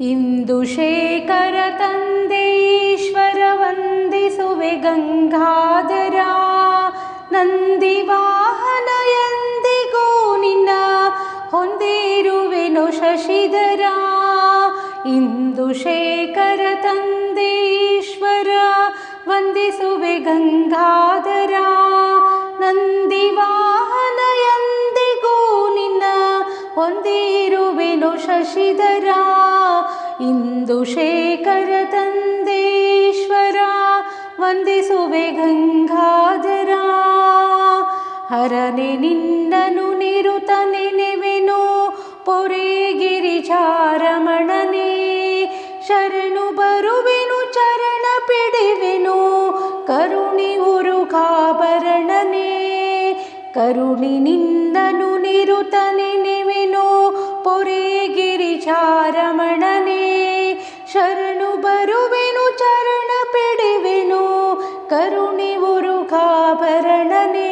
ಇಂದು ಶೇಖರ ತಂದೇಶ್ವರ ಈಶ್ವರ ವಂದಿಸುವೆ ಗಂಗಾಧರ. ನಂದಿ ವಾಹನ ಎಂದಿಗೂ ನಿನ್ನ ಹೊಂದಿರುವೆನು ಶಶಿಧರ. ಇಂದು ಶೇಖರ ತಂದೇಶ್ವರ ಈಶ್ವರ ವಂದಿಸುವೆ ಗಂಗಾಧರ. ನಂದಿ ವಾಹನ ಎಂದಿಗೂ ನಿನ್ನ ಹೊಂದಿರುವೆನು ಶಶಿಧರ. ಇಂದು ಶೇಖರ ತಂದೇಶ್ವರ ವಂದಿಸುವೆ ಗಂಗಾಧರ ಹರನೆ ನಿನ್ನನು ನಿರುತ ನೆನೆವೆನು ಪೊರೆಗಿರಿಚಾರಮಣನೆ ಶರಣು ಬರುವೆನು ಚರಣ ಪಿಡಿವೆನು ಕರುಣಿ ಉರುಗಾಭರಣನೆ ಕರುಣಿ ನಿನ್ನನು ನಿರುತ ನೆನೆವೆನು ಪೊರೆಗಿರಿಚಾರಮಣನೆ ಕರುಣಿ ಉರುಗಾಭರಣನೆ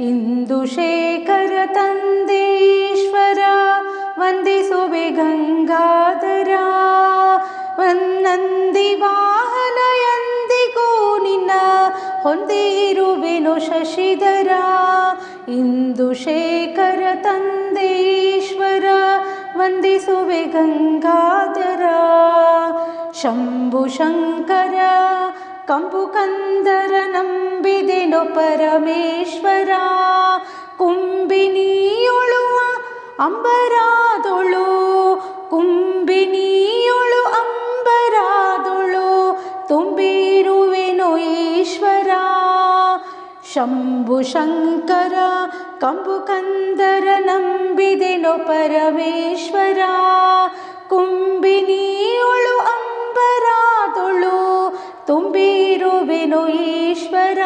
ಇಂದು ಶೇಖರ ತಂದೇಶ್ವರ ವಂದಿಸುವೆ ಗಂಗಾಧರ ವನ್ನಂದಿ ವಾಹನ ಎಂದಿಗೂ ನಿನ್ನ ಹೊಂದಿರುವೆನು ಶಶಿಧರ ಇಂದು ಶೇಖರ ತಂದೇಶ್ವರ ವಂದಿಸುವೆ ಗಂಗಾಧರ ಶಂಭು ಶಂಕರ ಕಂಪು ಕಂದರ ನಂಬಿದೆನು ಪರಮೇಶ್ವರ ಕುಂಬಿನಿಯೊಳುವ ಅಂಬರಾದೊಳು ಕುಂಬಿನಿಯೊಳು ಅಂಬರಾದೊಳು ತುಂಬಿರುವೆನು ಈಶ್ವರ ಶಂಭು ಶಂಕರ ಕಂಬು ಕಂದರ ನಂಬಿದೆನು ಪರಮೇಶ್ವರ ಕುಂಬಿನಿಯೊಳು ತುಂಬಿರುವೆನು ಈಶ್ವರ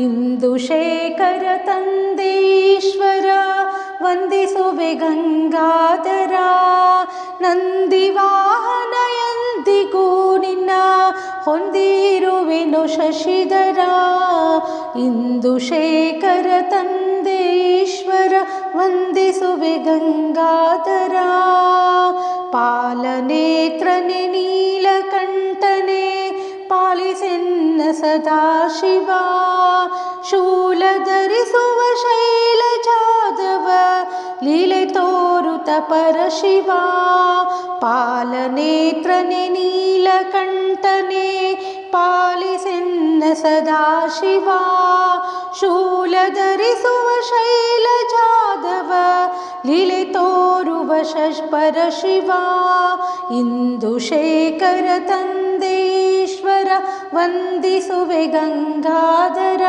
ಇಂದು ಶೇಖರ ತಂದೇಶ್ವರ ವಂದಿಸುವೆ ಗಂಗಾಧರ ನಂದಿವಾಹನ ಎಂದಿಗೂ ನಿನ್ನ ಹೊಂದಿರುವೆನು ಶಶಿಧರ ಇಂದು ಶೇಖರ ತಂದೇಶ್ವರ ವಂದಿಸುವೆ ಗಂಗಾಧರ ಪಾಲನೇತ್ರನೆ ನೀಲಕಂಠನೆ ಪಾಲಿಸೆನ್ನ ಸದಾಶಿವ ಶೂಲ ಧರಿಸುವ ಶೈಲಜಾದವ ಲೀಲೆ ತೋರುತ ಪರಶಿವ ಪಾಲನೇತ್ರನೆ ನೀಲಕಂಠನೆ ಪಾಲಿಸೆನ್ನ ಸದಾಶಿವ ಶೂಲ ಧರಿಸುವ ಶೈಲಜಾದವ ಲೀಲೆ ತೋರುವ ಶಶ್ಪರ ಶಿವ ಇಂದು ಶೇಖರ ತಂದೇಶ್ವರ ವಂದಿಸುವೆ ಗಂಗಾಧರ.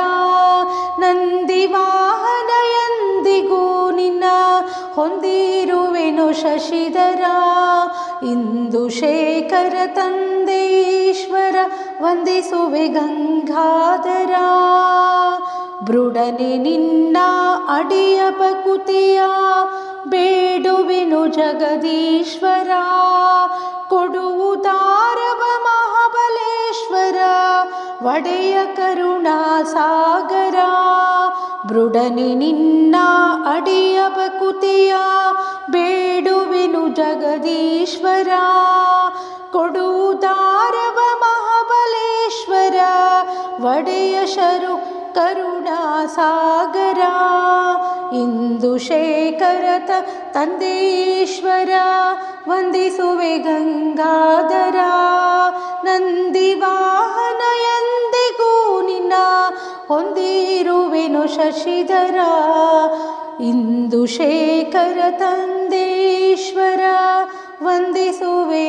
ನಂದಿವಾಹನ ಎಂದಿಗೂ ನಿನ್ನ ಹೊಂದಿರುವೆನು ಶಶಿಧರ. ಇಂದು ಶೇಖರ ತಂದೇಶ್ವರ ವಂದಿಸುವೆ ಗಂಗಾಧರ. ಬೃಡನೆ ನಿನ್ನ ಅಡಿಯ ಬಕುತಿಯ ಬೇಡುವೆನು ಜಗದೀಶ್ವರ. ಒಡೆಯ ಕರುಣಾ ಸಾಗರ ಬೃಡನೆ ನಿನ್ನ ಅಡಿಯ ಬಕುತಿಯ ಬೇಡುವೆನು ಜಗದೀಶ್ವರ, ಕೊಡುವುದಾರವ ಮಹಾಬಲೇಶ್ವರ, ಒಡೆಯ ಶರು ಕರುಣಾ ಸಾಗರ ु शेखर तन्दीश्वर वन्दसे गङ्गाधरा न वाहन यदि गोनिना हि रूपेण शशिधरा इ शेखर तन्दीश्वर वन्दु वे